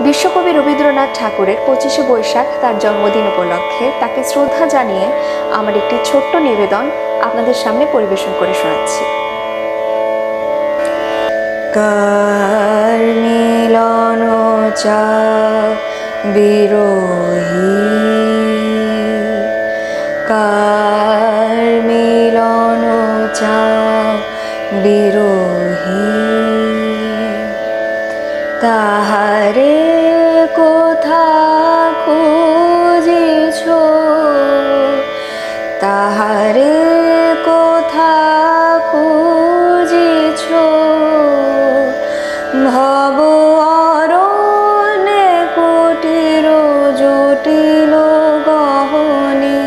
বিশ্বকবি রবীন্দ্রনাথ ঠাকুরের পঁচিশে বৈশাখ তার জন্মদিন উপলক্ষে তাকে শ্রদ্ধা জানিয়ে আমার একটি ছোট্ট নিবেদন আপনাদের সামনে পরিবেশন করে শোনাচ্ছি। চা বিরোহী? চা বিরোহী? তাহারে ভব অরণ্যে কুটির জটিল গহনে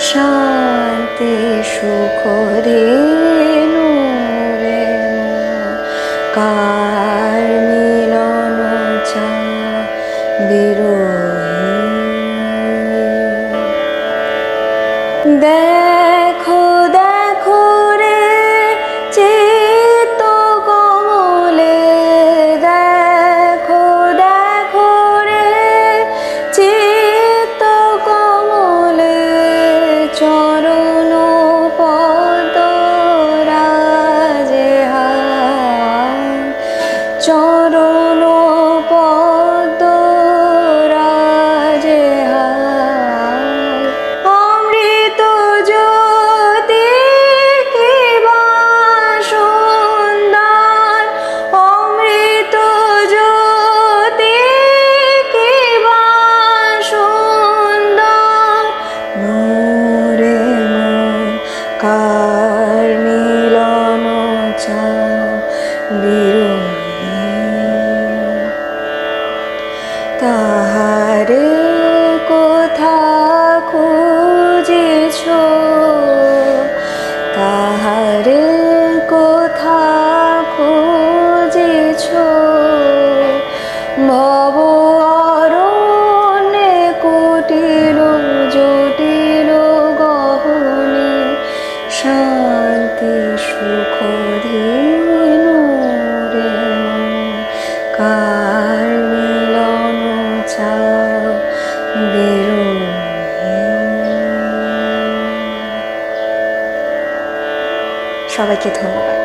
শান্তি সুখ রেণু কার মিলন বিরোহী? দেখো চরণ পদ রাজে অমৃত জ্যোতি সুন্দর। অমৃত জ্যোতি সুন্দর। মোরে কার মিলন চা বিরোহী খুঁজেছ তাহারে কোথা খুঁজেছ। ভব অরণ্যে কুটিল জটিল গহনে শান্তি সুখ ধীনু রে সবাইকে ধন্যবাদ।